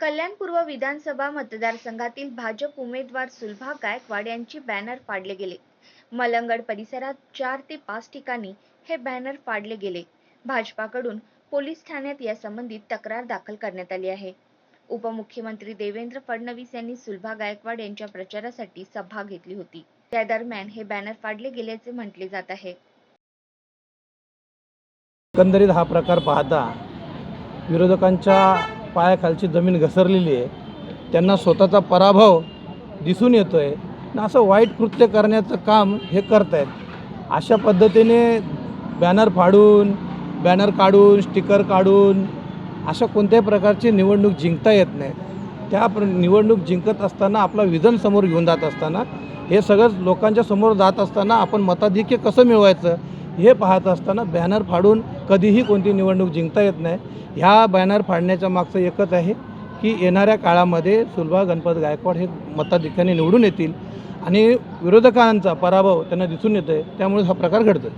कल्याणपूर्व विधानसभा मतदारसंघातील भाजप उमेदवार सुलभा गायकवाड यांची बॅनर फाडले गेले. मलंगड परिसरात चार ते पाच ठिकाणी हे बॅनर फाडले गेले. भाजपाकडून पोलीस ठाण्यात यासंबंधी तक्रार दाखल करण्यात आली आहे. उपमुख्यमंत्री देवेंद्र फडणवीस यांनी सुलभा गायकवाड यांच्या प्रचारासाठी सभा घेतली होती. त्या दरम्यान हे बॅनर फाडले गेल्याचे म्हटले जात आहे. एकंदरीत हा प्रकार पाहता विरोधकांच्या पायाखालची जमीन घसरलेली आहे. त्यांना स्वतःचा पराभव दिसून येतो आहे आणि असं वाईट कृत्य करण्याचं काम हे करत आहेत अशा पद्धतीने बॅनर फाडून बॅनर काढून स्टिकर काढून अशा कोणत्याही प्रकारची निवडणूक जिंकता येत नाही. त्या प्र निवडणूक जिंकत असताना आपला विजन समोर घेऊन जात असताना हे सगळं लोकांच्या समोर जात असताना आपण मताधिक्य कसं मिळवायचं? हे पाहत असताना बॅनर फाडून कधीही कोणती निवडणूक जिंकता येत नाही. ह्या बॅनर फाडण्याच्या मागचं एकच आहे की येणाऱ्या काळामध्ये सुलभा गणपत गायकवाड हे मताधिक्याने निवडून येतील आणि विरोधकांचा पराभव त्यांना दिसून येतो आहे त्यामुळे हा प्रकार घडतो